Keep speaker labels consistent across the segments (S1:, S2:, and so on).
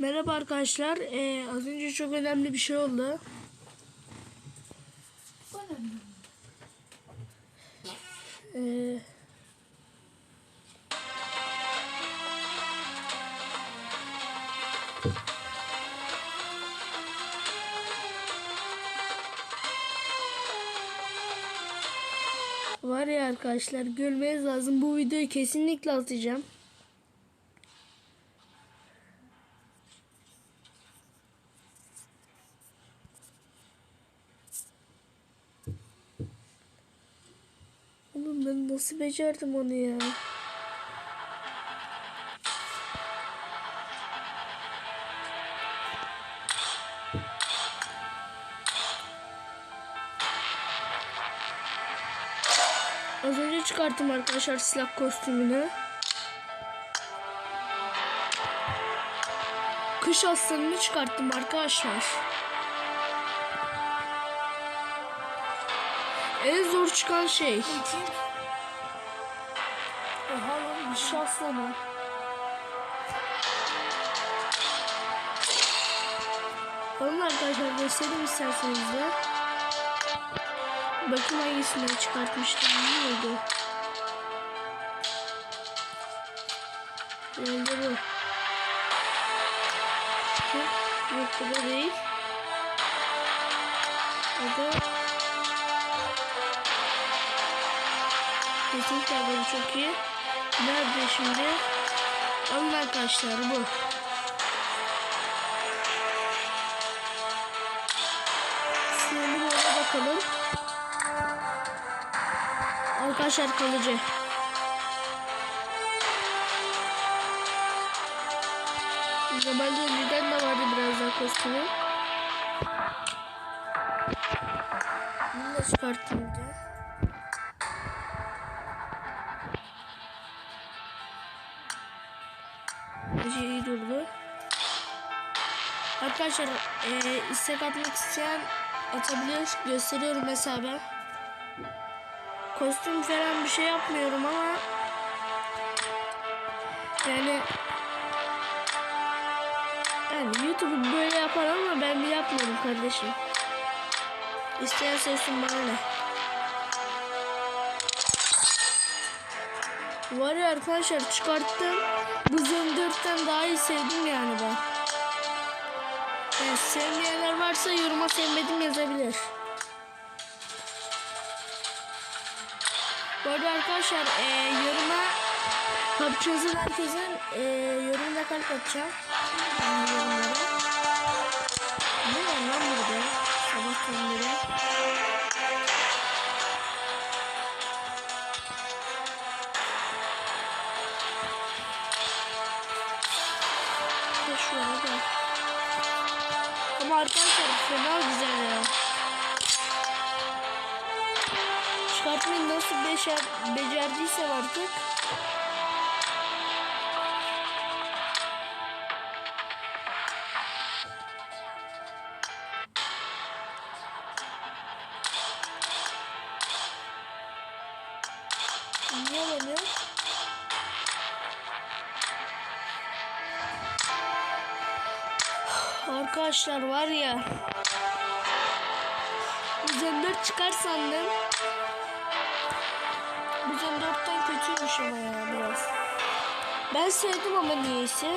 S1: Merhaba arkadaşlar. Ee, az önce çok önemli bir şey oldu. Ee, var ya arkadaşlar gülmeniz lazım. Bu videoyu kesinlikle atacağım. Oğlum ben nasıl becerdim onu ya? Az önce çıkarttım arkadaşlar silah kostümünü. Kış aslanını çıkarttım arkadaşlar. En zor çıkan şey. Dişi aslanı. Alın arkadaşlar göstereyim isterseniz de. Bakın hangisinden çıkartmıştım. Neydi? Herhalde bu. Yok bu da değil. O da Kesinlikle böyle çok iyi. Nerede şimdi? Alın arkadaşlar bu. Şimdi ona bakalım. Arkadaşlar kalıcı. Normalde önceden de vardı biraz daha kostümü. Bunu da çıkarttım bir Arkadaşlar e, istek atmak isteyen atabilir. Gösteriyorum hesabı. Kostüm falan bir şey yapmıyorum ama yani yani YouTube'u böyle yapar ama ben de yapmıyorum kardeşim. İsteyen sevsin bana ne. Var ya arkadaşlar çıkarttım. Bu Zöndört'ten daha iyi sevdim yani ben. Yani sevmeyenler varsa yoruma sevmedim yazabilir. Bu arada arkadaşlar e, yoruma PUBG yazan herkesin e, yorumuna kalp atacağım. Ne var lan burada? Sabah beri. Şu arada. Ama arkadaşlar fena güzel ya. Çıkartmayı nasıl beşer, becerdiysem artık. Arkadaşlar var ya. Bu Z4 çıkar sandım. Bu Z4'ten kötüymüş ama ya biraz. Ben sevdim ama niyeyse.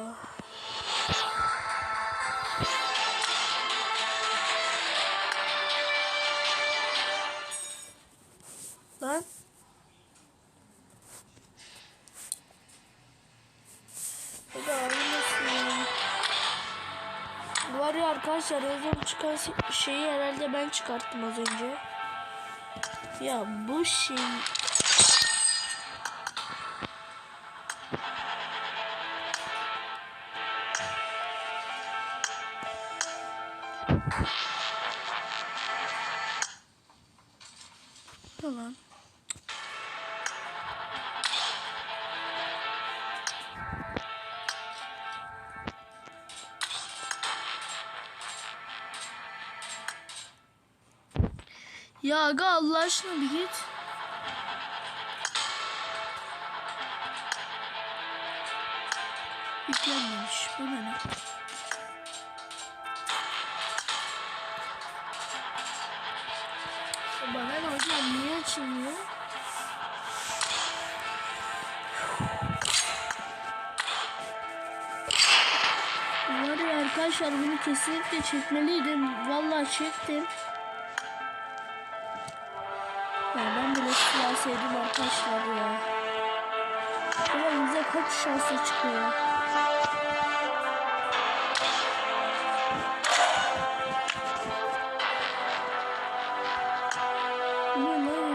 S1: arkadaşlar yazım çıkan şeyi herhalde ben çıkarttım az önce. Ya bu şey... Tamam. Ya aga Allah aşkına bir git. Yüklenmemiş. Bu ne? Bana ne hocam niye açılmıyor? Var ya arkadaşlar bunu kesinlikle çekmeliydim. Vallahi çektim. Ya ben bile silah arkadaşlar ya. Bize kaç şansı çıkıyor. Bu ne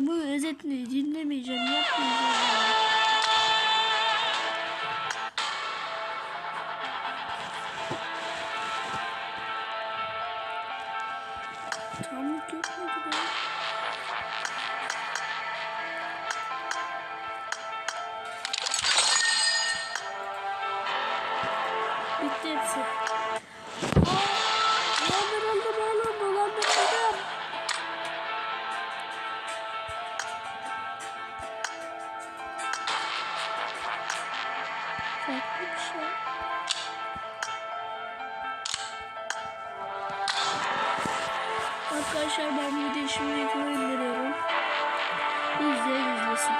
S1: Bu özetini dinlemeyeceğim, yapmayacağım. Arkadaşlar ben videoyu şimdi indiriyorum. İzleyin izlesin.